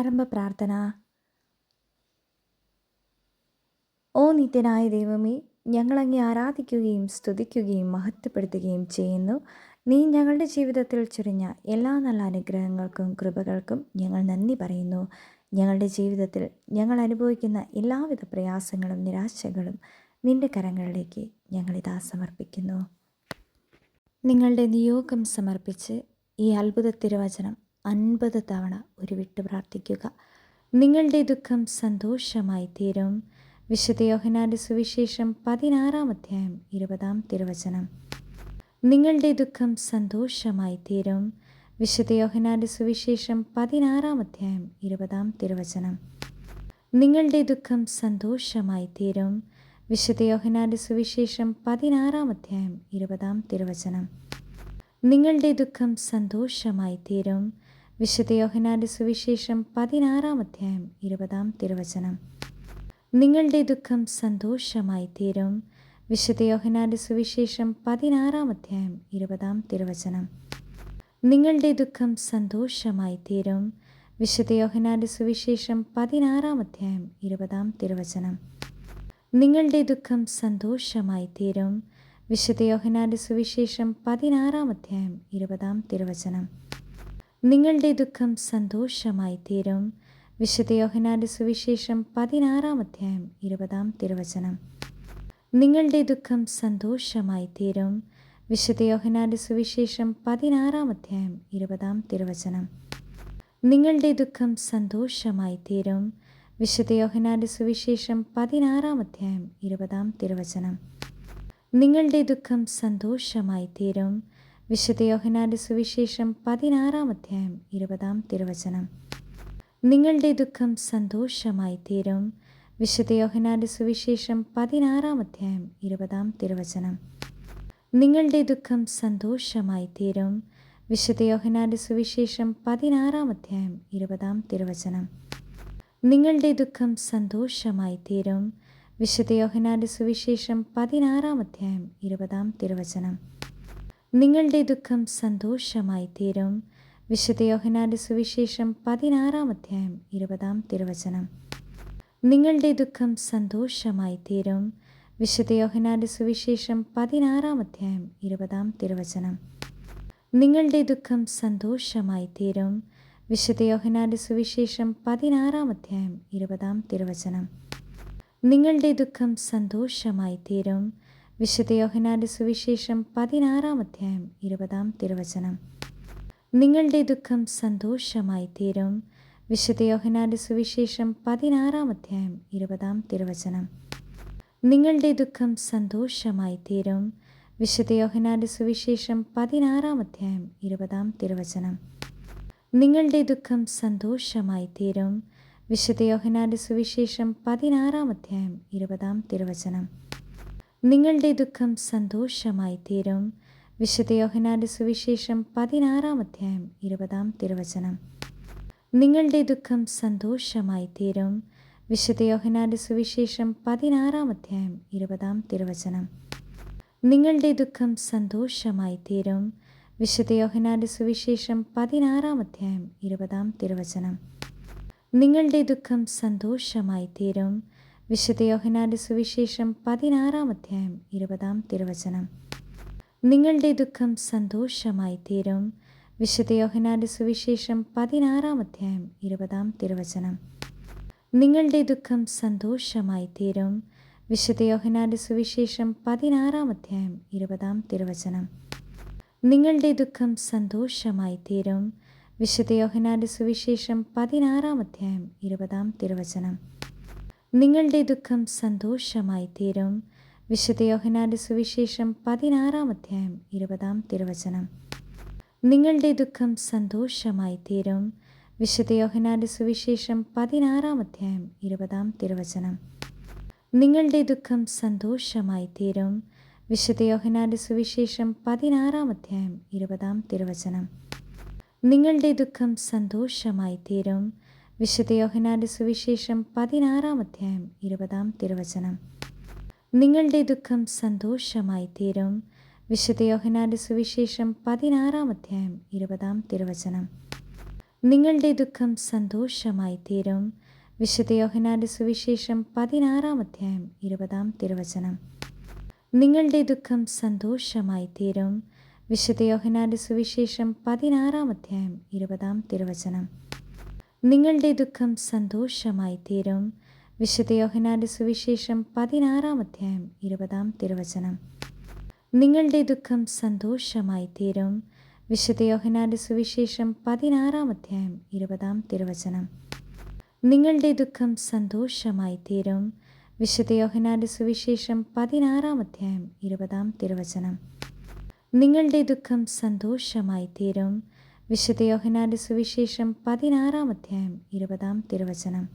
പ്രാരംഭ പ്രാർത്ഥന. ഓ നിത്യനായ ദൈവമേ ഞങ്ങളങ്ങെ ആരാധിക്കുകയും സ്തുതിക്കുകയും മഹത്വപ്പെടുത്തുകയും ചെയ്യുന്നു. നീ ഞങ്ങളുടെ ജീവിതത്തിൽ ചൊരിഞ്ഞ എല്ലാ നല്ല അനുഗ്രഹങ്ങൾക്കും കൃപകൾക്കും ഞങ്ങൾ നന്ദി പറയുന്നു. ഞങ്ങളുടെ ജീവിതത്തിൽ ഞങ്ങൾ അനുഭവിക്കുന്ന എല്ലാവിധ പ്രയാസങ്ങളും നിരാശകളും നിന്റെ കരങ്ങളിലേക്ക് ഞങ്ങളിതാ സമർപ്പിക്കുന്നു. നിങ്ങളുടെ നിയോഗം സമർപ്പിച്ച് ഈ അത്ഭുത തിരുവചനം അൻപത് തവണ ഒരു വിട്ട് പ്രാർത്ഥിക്കുക. നിങ്ങളുടെ ദുഃഖം സന്തോഷമായി തീരും. വിശുദ്ധ സുവിശേഷം പതിനാറാം അധ്യായം ഇരുപതാം തിരുവചനം. നിങ്ങളുടെ ദുഃഖം സന്തോഷമായി തീരും. വിശുദ്ധ സുവിശേഷം പതിനാറാം അധ്യായം ഇരുപതാം തിരുവചനം. നിങ്ങളുടെ ദുഃഖം സന്തോഷമായി തീരും. വിശുദ്ധ സുവിശേഷം പതിനാറാം അധ്യായം ഇരുപതാം തിരുവചനം. നിങ്ങളുടെ ദുഃഖം സന്തോഷമായി തീരും. വിശുദ്ധ യോഹനാന്റെ സുവിശേഷം പതിനാറാം അധ്യായം ഇരുപതാം തിരുവചനം. നിങ്ങളുടെ ദുഃഖം സന്തോഷമായി തീരും. വിശുദ്ധ യോഹനാന്റെ സുവിശേഷം പതിനാറാം അധ്യായം ഇരുപതാം തിരുവചനം. നിങ്ങളുടെ ദുഃഖം സന്തോഷമായി തീരും. വിശുദ്ധ യോഹനാന്റെ സുവിശേഷം പതിനാറാം അധ്യായം ഇരുപതാം തിരുവചനം. നിങ്ങളുടെ ദുഃഖം സന്തോഷമായി തീരും. വിശുദ്ധ യോഹനാന്റെ സുവിശേഷം പതിനാറാം അധ്യായം ഇരുപതാം തിരുവചനം. നിങ്ങളുടെ ദുഃഖം സന്തോഷമായി തീരും. വിശുദ്ധ സുവിശേഷം പതിനാറാം അധ്യായം ഇരുപതാം തിരുവചനം. നിങ്ങളുടെ ദുഃഖം സന്തോഷമായി തീരും. വിശുദ്ധ സുവിശേഷം പതിനാറാം അധ്യായം ഇരുപതാം തിരുവചനം. നിങ്ങളുടെ ദുഃഖം സന്തോഷമായി തീരും. വിശുദ്ധ സുവിശേഷം പതിനാറാം അധ്യായം ഇരുപതാം തിരുവചനം. നിങ്ങളുടെ ദുഃഖം സന്തോഷമായി തീരും. വിശുദ്ധ യോഹനാന്റെ സുവിശേഷം പതിനാറാം അധ്യായം ഇരുപതാം തിരുവചനം. നിങ്ങളുടെ ദുഃഖം സന്തോഷമായി തീരും. വിശുദ്ധ യോഹനാന്റെ സുവിശേഷം പതിനാറാം അധ്യായം ഇരുപതാം തിരുവചനം. നിങ്ങളുടെ ദുഃഖം സന്തോഷമായി തീരും. വിശുദ്ധ യോഹനാന്റെ സുവിശേഷം പതിനാറാം അധ്യായം ഇരുപതാം തിരുവചനം. നിങ്ങളുടെ ദുഃഖം സന്തോഷമായി തീരും. വിശുദ്ധ യോഹനാന്റെ സുവിശേഷം പതിനാറാം അധ്യായം ഇരുപതാം തിരുവചനം. നിങ്ങളുടെ ദുഃഖം സന്തോഷമായി തീരും. വിശുദ്ധ യോഹനാന്റെ സുവിശേഷം പതിനാറാം അധ്യായം ഇരുപതാം തിരുവചനം. നിങ്ങളുടെ ദുഃഖം സന്തോഷമായി തീരും. വിശുദ്ധ യോഹനാന്റെ സുവിശേഷം പതിനാറാം അധ്യായം ഇരുപതാം തിരുവചനം. നിങ്ങളുടെ ദുഃഖം സന്തോഷമായി തീരും. വിശുദ്ധ യോഹനാന്റെ സുവിശേഷം പതിനാറാം അധ്യായം ഇരുപതാം തിരുവചനം. നിങ്ങളുടെ ദുഃഖം സന്തോഷമായി തീരും. വിശുദ്ധ യോഹനാന്റെ സുവിശേഷം പതിനാറാം അധ്യായം ഇരുപതാം തിരുവചനം. നിങ്ങളുടെ ദുഃഖം സന്തോഷമായി തീരും. വിശുദ്ധ യോഹനാന്റെ സുവിശേഷം പതിനാറാം അധ്യായം ഇരുപതാം തിരുവചനം. നിങ്ങളുടെ ദുഃഖം സന്തോഷമായി തീരും. വിശുദ്ധ യോഹനാന്റെ സുവിശേഷം പതിനാറാം അധ്യായം ഇരുപതാം തിരുവചനം. നിങ്ങളുടെ ദുഃഖം സന്തോഷമായി തീരും. വിശുദ്ധ യോഹനാന്റെ സുവിശേഷം പതിനാറാം അധ്യായം ഇരുപതാം തിരുവചനം. നിങ്ങളുടെ ദുഃഖം സന്തോഷമായി തീരും. വിശുദ്ധ സുവിശേഷം പതിനാറാം അധ്യായം ഇരുപതാം തിരുവചനം. നിങ്ങളുടെ ദുഃഖം സന്തോഷമായി തീരും. വിശുദ്ധ സുവിശേഷം പതിനാറാം അധ്യായം ഇരുപതാം തിരുവചനം. നിങ്ങളുടെ ദുഃഖം സന്തോഷമായി തീരും. വിശുദ്ധ സുവിശേഷം പതിനാറാം അധ്യായം ഇരുപതാം തിരുവചനം. നിങ്ങളുടെ ദുഃഖം സന്തോഷമായി തീരും. വിശുദ്ധ യോഹനാന്റെ സുവിശേഷം പതിനാറാം അധ്യായം ഇരുപതാം തിരുവചനം. നിങ്ങളുടെ ദുഃഖം സന്തോഷമായി തീരും. വിശുദ്ധ യോഹനാന്റെ സുവിശേഷം പതിനാറാം അധ്യായം ഇരുപതാം തിരുവചനം. നിങ്ങളുടെ ദുഃഖം സന്തോഷമായി തീരും. വിശുദ്ധ യോഹനാന്റെ സുവിശേഷം പതിനാറാം അധ്യായം ഇരുപതാം തിരുവചനം. നിങ്ങളുടെ ദുഃഖം സന്തോഷമായി തീരും. വിശുദ്ധ യോഹനാന്റെ സുവിശേഷം പതിനാറാം അധ്യായം ഇരുപതാം തിരുവചനം. നിങ്ങളുടെ ദുഃഖം സന്തോഷമായി തീരും. വിശുദ്ധ യോഹനാന്റെ സുവിശേഷം പതിനാറാം അധ്യായം ഇരുപതാം തിരുവചനം. നിങ്ങളുടെ ദുഃഖം സന്തോഷമായി തീരും. വിശുദ്ധ യോഹനാന്റെ സുവിശേഷം പതിനാറാം അധ്യായം ഇരുപതാം തിരുവചനം. നിങ്ങളുടെ ദുഃഖം സന്തോഷമായി തീരും. വിശുദ്ധ യോഹനാന്റെ സുവിശേഷം പതിനാറാം അധ്യായം ഇരുപതാം തിരുവചനം. നിങ്ങളുടെ ദുഃഖം സന്തോഷമായി തീരും. വിശുദ്ധ യോഹനാന്റെ സുവിശേഷം പതിനാറാം അധ്യായം ഇരുപതാം തിരുവചനം. നിങ്ങളുടെ ദുഃഖം സന്തോഷമായി തീരും. വിശുദ്ധ യോഹനാന്റെ സുവിശേഷം പതിനാറാം അധ്യായം ഇരുപതാം തിരുവചനം. നിങ്ങളുടെ ദുഃഖം സന്തോഷമായി തീരും. വിശുദ്ധ യോഹനാന്റെ സുവിശേഷം പതിനാറാം അധ്യായം ഇരുപതാം തിരുവചനം. നിങ്ങളുടെ ദുഃഖം സന്തോഷമായി തീരും. വിശുദ്ധ യോഹനാന്റെ സുവിശേഷം പതിനാറാം അധ്യായം ഇരുപതാം തിരുവചനം. നിങ്ങളുടെ ദുഃഖം സന്തോഷമായി തീരും. വിശുദ്ധ യോഹനാന്റെ സുവിശേഷം പതിനാറാം അധ്യായം ഇരുപതാം തിരുവചനം. നിങ്ങളുടെ ദുഃഖം സന്തോഷമായി തീരും. വിശുദ്ധ യോഹനാന്റെ സുവിശേഷം പതിനാറാം അധ്യായം ഇരുപതാം തിരുവചനം. നിങ്ങളുടെ ദുഃഖം സന്തോഷമായി തീരും. വിശുദ്ധ യോഹനാന്റെ സുവിശേഷം പതിനാറാം അധ്യായം ഇരുപതാം തിരുവചനം. നിങ്ങളുടെ ദുഃഖം സന്തോഷമായി തീരും. വിശുദ്ധ യോഹനാന്റെ സുവിശേഷം പതിനാറാം അധ്യായം ഇരുപതാം തിരുവചനം.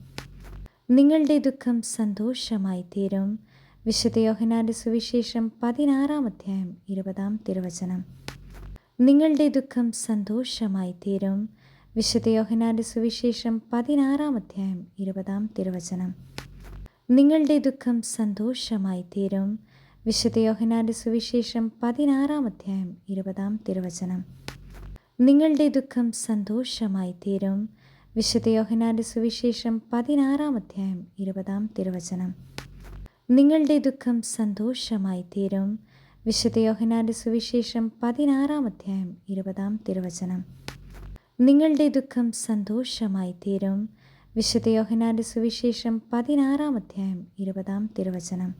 നിങ്ങളുടെ ദുഃഖം സന്തോഷമായി തീരും. വിശുദ്ധ യോഹനാന്റെ സുവിശേഷം പതിനാറാം അധ്യായം ഇരുപതാം തിരുവചനം. നിങ്ങളുടെ ദുഃഖം സന്തോഷമായി തീരും. വിശുദ്ധ യോഹനാന്റെ സുവിശേഷം പതിനാറാം അധ്യായം ഇരുപതാം തിരുവചനം. നിങ്ങളുടെ ദുഃഖം സന്തോഷമായി തീരും. വിശുദ്ധ യോഹനാന്റെ സുവിശേഷം പതിനാറാം അധ്യായം ഇരുപതാം തിരുവചനം. നിങ്ങളുടെ ദുഃഖം സന്തോഷമായി തീരും. വിശുദ്ധ സുവിശേഷം പതിനാറാം അധ്യായം ഇരുപതാം തിരുവചനം. നിങ്ങളുടെ ദുഃഖം സന്തോഷമായി തീരും. വിശുദ്ധ സുവിശേഷം പതിനാറാം അധ്യായം ഇരുപതാം തിരുവചനം. നിങ്ങളുടെ ദുഃഖം സന്തോഷമായി തീരും. വിശുദ്ധ സുവിശേഷം പതിനാറാം അധ്യായം ഇരുപതാം തിരുവചനം.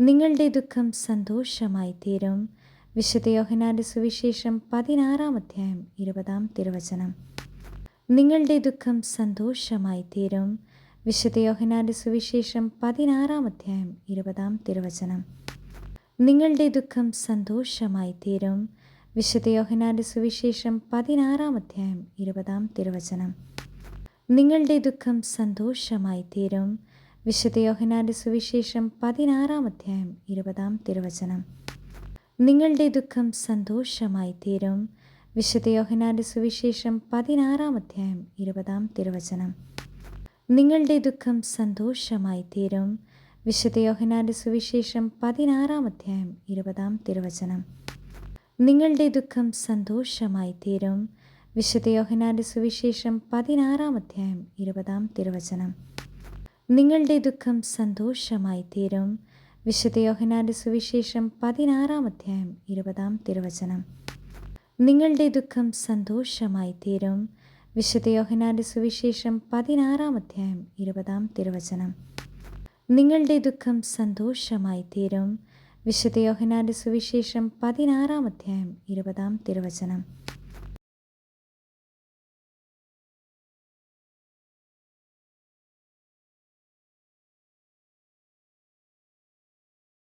നിങ്ങളുടെ ദുഃഖം സന്തോഷമായി തീരും. വിശുദ്ധ യോഹനാന്റെ സുവിശേഷം പതിനാറാം അധ്യായം ഇരുപതാം തിരുവചനം. നിങ്ങളുടെ ദുഃഖം സന്തോഷമായി തീരും. വിശുദ്ധ യോഹനാന്റെ സുവിശേഷം പതിനാറാം അധ്യായം ഇരുപതാം തിരുവചനം. നിങ്ങളുടെ ദുഃഖം സന്തോഷമായി തീരും. വിശുദ്ധ യോഹനാന്റെ സുവിശേഷം പതിനാറാം അധ്യായം ഇരുപതാം തിരുവചനം. നിങ്ങളുടെ ദുഃഖം സന്തോഷമായി തീരും. വിശുദ്ധ യോഹനാന്റെ സുവിശേഷം പതിനാറാം അധ്യായം ഇരുപതാം തിരുവചനം. നിങ്ങളുടെ ദുഃഖം സന്തോഷമായി തീരും. വിശുദ്ധ യോഹനാന്റെ സുവിശേഷം പതിനാറാം അധ്യായം ഇരുപതാം തിരുവചനം. നിങ്ങളുടെ ദുഃഖം സന്തോഷമായി തീരും. വിശുദ്ധ യോഹനാന്റെ സുവിശേഷം പതിനാറാം അധ്യായം ഇരുപതാം തിരുവചനം. നിങ്ങളുടെ ദുഃഖം സന്തോഷമായി തീരും. വിശുദ്ധ യോഹനാന്റെ സുവിശേഷം പതിനാറാം അധ്യായം ഇരുപതാം തിരുവചനം. നിങ്ങളുടെ ദുഃഖം സന്തോഷമായി തീരും. വിശുദ്ധ യോഹനാന്റെ സുവിശേഷം പതിനാറാം അധ്യായം ഇരുപതാം തിരുവചനം. നിങ്ങളുടെ ദുഃഖം സന്തോഷമായി തീരും. വിശുദ്ധ യോഹനാന്റെ സുവിശേഷം പതിനാറാം അധ്യായം ഇരുപതാം തിരുവചനം. നിങ്ങളുടെ ദുഃഖം സന്തോഷമായി തീരും. വിശുദ്ധ യോഹനാന്റെ സുവിശേഷം പതിനാറാം അധ്യായം ഇരുപതാം തിരുവചനം.